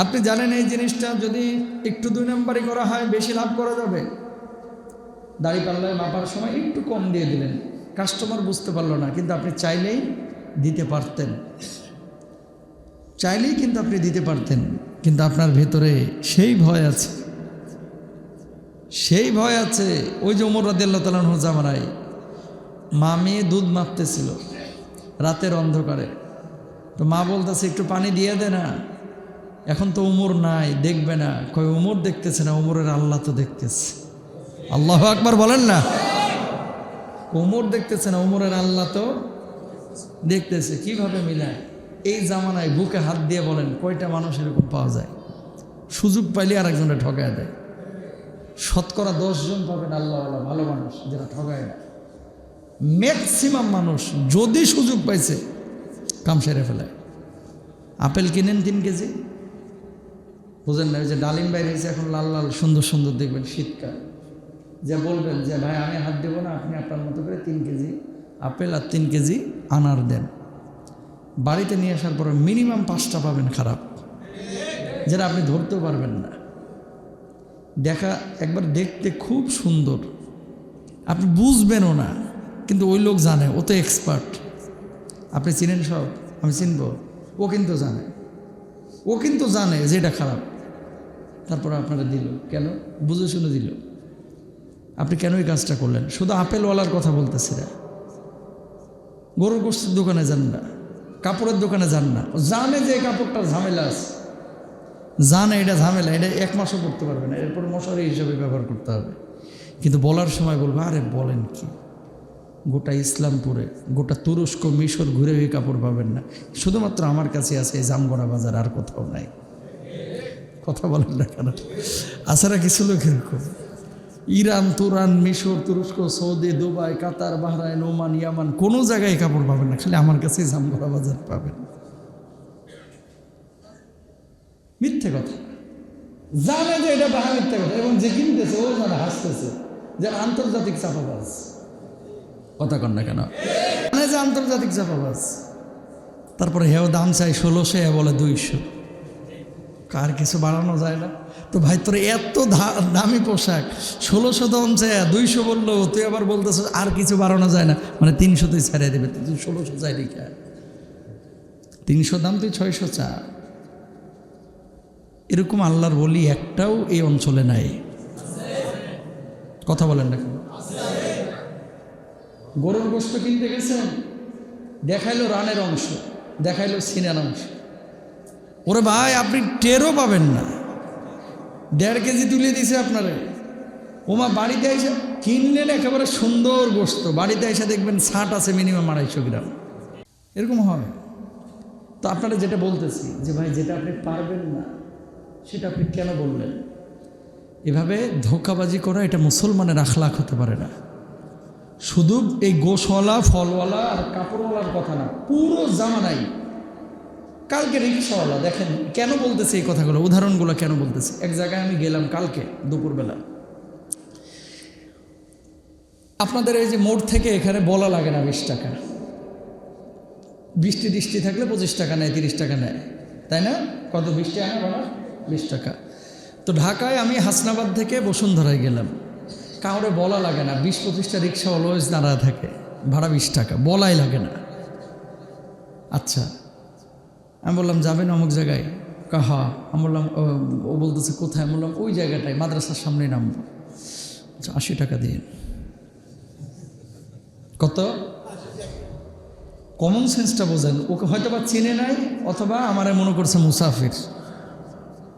আপনি জানেন এই জিনিসটা যদি একটু দুই নম্বরই করা হয়, বেশি লাভ করা যাবে। দাড়ি পাল্লায় মাপার সময় একটু কম দিয়ে দিলেন। কাস্টমার বুঝতে পারল না, কিন্তু আপনি চাইলেই দিতে পারতেন। চাইলেই কিন্তু আপনি দিতে পারতেন, কিন্তু আপনার ভেতরে সেই ভয় আছে। সেই ভয় আছে। ওই যে ওমর রাদি আল্লাহ তালাহ জামানায় মা মেয়ে দুধ মাপতেছিল রাতের অন্ধকারে। তো মা বলতেছে, একটু পানি দিয়ে দে না। এখন তো উমর নাই, দেখবে না। কয়, উমর দেখতেছে না, উমরের আল্লাহ তো দেখতেছে। আল্লাহ আকবার বলেন না। উমর দেখতেছে না, উমরের আল্লাহ তো দেখতেছে। কীভাবে মিলায়? এই জামানায় বুকে হাত দিয়ে বলেন, কয়টা মানুষ এরকম পাওয়া যায়? সুযোগ পাইলে আরেকজনে ঠকায় দেয়। শতকরা দশজন পাবেন আল্লাহ আল্লাহ ভালো মানুষ যেটা ঠকায় না। ম্যাক্সিমাম মানুষ যদি সুযোগ পাইছে, কাম সেরে ফেলায়। আপেল কিনেন তিন কেজি? বুঝেন না ওই যে ডালিম বাইরে হয়েছে এখন লাল লাল, সুন্দর সুন্দর দেখবেন শীতকাল। যে বলবেন যে, ভাই, আমি হাত দেবো না, আপনি আপনার মতো করে তিন কেজি আপেল আর তিন কেজি আনার দেন। বাড়িতে নিয়ে আসার পরে মিনিমাম পাঁচটা পাবেন খারাপ, যেটা আপনি ধরতেও পারবেন না। দেখা, একবার দেখতে খুব সুন্দর। আপনি বুঝবেনও না, কিন্তু ওই লোক জানে, ও তো এক্সপার্ট। আপনি চিনেন সব, আমি চিনব, ও কিন্তু জানে। ও কিন্তু জানে যে এটা খারাপ। তারপর আপনারা দিল। কেন? বুঝে শুনে দিল। আপনি কেন এই কাজটা করলেন? শুধু আপেলওয়ালার কথা বলতেছি না। গরুর গোষ্ঠীর দোকানে যান না। কাপড়ের দোকানে যান না। জানে যে কাপড়টার ঝামেলা আছে। জানে এটা ঝামেলা। এটা এক মাসও করতে পারবে না। এরপর মশারি হিসাবে ব্যবহার করতে হবে। কিন্তু বলার সময় বলব, আরে বলেন কি? গোটা ইসলামপুরে, গোটা তুরস্ক, মিশর ঘুরে ওই কাপড় পাবেন না। শুধুমাত্র আমার কাছে আছে, এই জামগড়া বাজার আর কোথাও নাই। কথা বলেন না কেন? আছাড়া কিছু লোক এরকম ইরান, তুরান, মিশর, তুরস্ক, Saudi, Dubai, Qatar, Bahrain, Oman, Yemen, কোনো জায়গায় কাপড় পাবেন না, খালি আমার কাছেই জামগড়া বাজার পাবেন। মিথ্যে কথা। জানে যে এটা বাহা মিথ্যে কথা, এবং যে কিনতেছে, ও জানে, হাসতেছে যে আন্তর্জাতিক চাপাবাজ। কথা কন না কেন? মানে যে আন্তর্জাতিক চাপাবাজ। তারপরে হেও দাম চাই ষোলোশো বলে দুইশো। কার কিছু বাড়ানো যায় না? তো ভাই, তোর এত দামি পোশাক, ষোলোশো দাম চাই দুইশো বলল, তুই আবার বলতেছ আর কিছু বাড়ানো যায় না। মানে তিনশোতেই ছাড়িয়ে দেবে, তুই ষোলোশো চাই রেখে তিনশো দাম তুই ছয়শো চা। এরকম আল্লাহর বলি একটাও এই অঞ্চলে নাই। কথা বলেন না? গরুর গোস্ত কিনতে গেছেন? দেখাইলো রানের অংশ, দেখাইলো সিনার অংশ। ওরে ভাই, আপনি টেরও পাবেন না। দেড় কেজি তুলে দিছে আপনারে। ওমা, বাড়িতে এসে কিনলেন একেবারে সুন্দর গোস্ত। বাড়িতে এসে দেখবেন ষাট আছে মিনিমাম আড়াইশো গ্রাম। এরকম হবে। তো আপনারা যেটা বলতেছি, যে ভাই, যেটা আপনি পারবেন না, সেটা আপনি কেন বললেন? এভাবে ধোকাবাজি করা এটা মুসলমানের আখলাখ হতে পারে না। শুধু এই গোশওয়ালা, ফলওয়ালা আর কাপড়ওয়ালার কথা না, পুরো জামানাই কালকে রিক্সাওয়ালা দেখেন, কেন বলতেছে এই কথাগুলো? উদাহরণগুলো কেন বলতেছে? এক জায়গায় আমি গেলাম কালকে, দুপুরবেলা। আপনাদের এই যে মোড় থেকে এখানে বলা লাগে না বিশ টাকা। বৃষ্টি দৃষ্টি থাকলে পঁচিশ টাকা নেয়, তিরিশ টাকা নেয়। তাই না? কত বিশ টাকা বলা? বিশ টাকা। তো ঢাকায় আমি হাসনাবাদ থেকে বসুন্ধরায় গেলাম। কাউরে বলা লাগে না, বিশ পঁচিশটা রিক্সা অলওয়েজ দাঁড়া থাকে। ভাড়া বিশ টাকা, বলাই লাগে না। আচ্ছা। আমি বললাম, যাবেন অমুক জায়গায়? কাহা আমি বললাম, ও বলতেছে কোথায়? বললাম, ওই জায়গাটায়, মাদ্রাসার সামনে নামবো। আচ্ছা আশি টাকা দিয়ে। কত? কমন সেন্সটা বোঝেন। ওকে হয়তো বা চিনে নাই, অথবা আমার মনে করছে মুসাফির।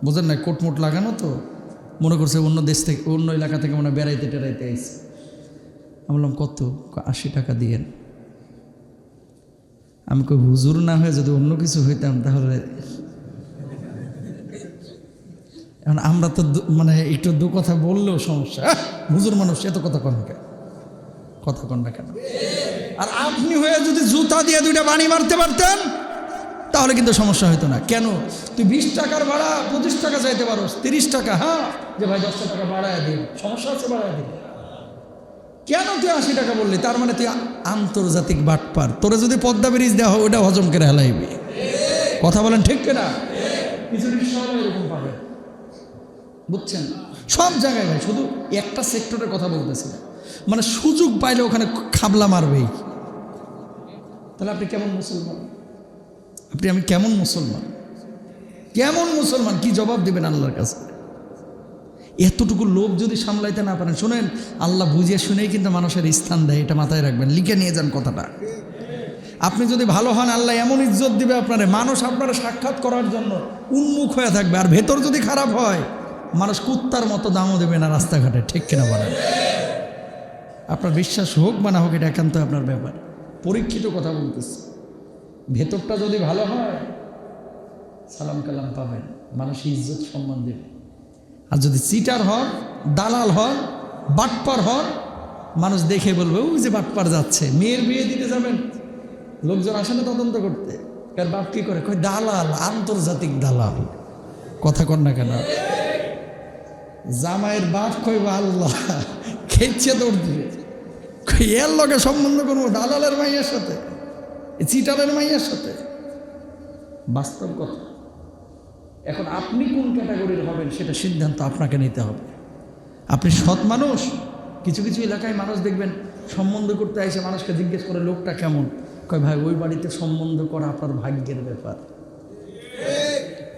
বোঝেন না কোটমোট লাগানো তো। মনে করছে অন্য দেশ থেকে, অন্য এলাকা থেকে মনে হয় বেড়াইতে টেরাইতে আইছে। আমি বললাম, কত? আশি টাকা দিয়েন আমি কই, হুজুর না হয়ে যদি অন্য কিছু হইতাম তাহলে এখন আমরা তো মানে একটু দু কথা বললেও সমস্যা। হুজুর মানুষ, এত কথা কন কেন? কথা কন না কেন? আর আপনি হয়ে যদি জুতা দিয়ে দুইটা বাণী মারতে পারতেন, তাহলে কিন্তু সমস্যা হতো না। কেন? তুই বিশ টাকার ভাড়া পঁচিশ টাকা চাইতে পারো তিরিশ টাকা হ্যাঁ? যে ভাই দশটা টাকা বাড়ায় দিন, সমস্যা আছে বাড়ায় দিন। কেন তুই আশি টাকা বললি? তার মানে তুই আন্তর্জাতিক বাটপার। তোরে যদি পদ্মা ব্রিজ দেওয়া হয় ওটা হজম করে হেলাইবি। কথা বলেন ঠিক কেনা? কিছু রিক্সাওয়ালা এরকম পাবেন বুঝছেন? সব জায়গায় ভাই শুধু একটা সেক্টরের কথা বলতেছি মানে সুযোগ পাইলে ওখানে খাবলা মারবেই। তাহলে আপনি কেমন মুসলমান? আপনি আমি কেমন মুসলমান? কেমন মুসলমান? কি জবাব দেবেন আল্লাহর কাছে? এতটুকু লোভ যদি সামলাইতে না পারেন, শোনেন, আল্লাহ বুঝিয়ে শুনেই কিন্তু মানুষের স্থান দেয়, এটা মাথায় রাখবেন, লিখে নিয়ে যান কথাটা। আপনি যদি ভালো হন, আল্লাহ এমন ইজ্জত দিবে আপনারে, মানুষ আপনারা সাক্ষাৎ করার জন্য উন্মুখ হয়ে থাকবে, আর ভেতর যদি খারাপ হয়, মানুষ কুত্তার মতো দামও দেবে না রাস্তাঘাটে, ঠিক কিনা বলেন? আপনার বিশ্বাস হোক বা না হোক, এটা একান্ত আপনার ব্যাপার। পরীক্ষিত কথা বলতেছি। ভেতরটা যদি ভালো হয়, সালাম কালাম পাবেন মানুষ ইজ্জত সম্মান দেবে। আর যদি চিটার হন দালাল হন বাটপার হন মানুষ দেখে বলবে, ওই যে বাটপার যাচ্ছে, মেয়ের বিয়ে দিতে যাবেন। লোকজন আসে না তদন্ত করতে। কার বাপ কি করে? কই দালাল, আন্তর্জাতিক দালাল। কথা কর না কেন? জামাইয়ের বাপ কইব আল্লাহ, খেচ্ছে দৌড় দিবে কই এর লগে সম্বন্ধ করব দালালের মাইয়ের সাথে, চিটারের মাইয়ের সাথে? বাস্তব কথা। এখন আপনি কোন ক্যাটাগরির হবেন সেটা সিদ্ধান্ত আপনাকে নিতে হবে। আপনি সৎ মানুষ, কিছু কিছু এলাকায় মানুষ দেখবেন সম্বন্ধ করতে এসে মানুষকে জিজ্ঞেস করে লোকটা কেমন। কয়, ভাই, ওই বাড়িতে সম্বন্ধ করা আপনার ভাগ্যের ব্যাপার।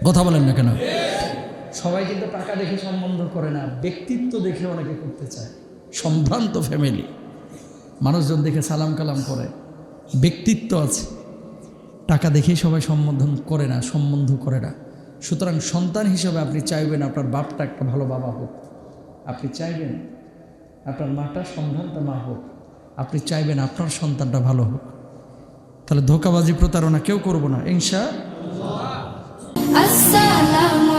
কথা বলেন না কেন? সবাই কিন্তু টাকা দেখে সম্বন্ধ করে না, ব্যক্তিত্ব দেখে অনেকে করতে চায়। সম্ভ্রান্ত ফ্যামিলি মানুষজন দেখে সালাম কালাম করে। ব্যক্তিত্ব আছে। টাকা দেখেই সবাই সম্বোধন করে না, সম্বন্ধ করে না। সুতরাং সন্তান হিসেবে আপনি চাইবেন আপনার বাপটা একটা ভালো বাবা হোক। আপনি চাইবেন আপনার মাটা সম্ভ্রান্ত মা হোক। আপনি চাইবেন আপনার সন্তানটা ভালো হোক। তাহলে ধোকাবাজি প্রতারণা কেউ করব না, ইনশা আসসালামু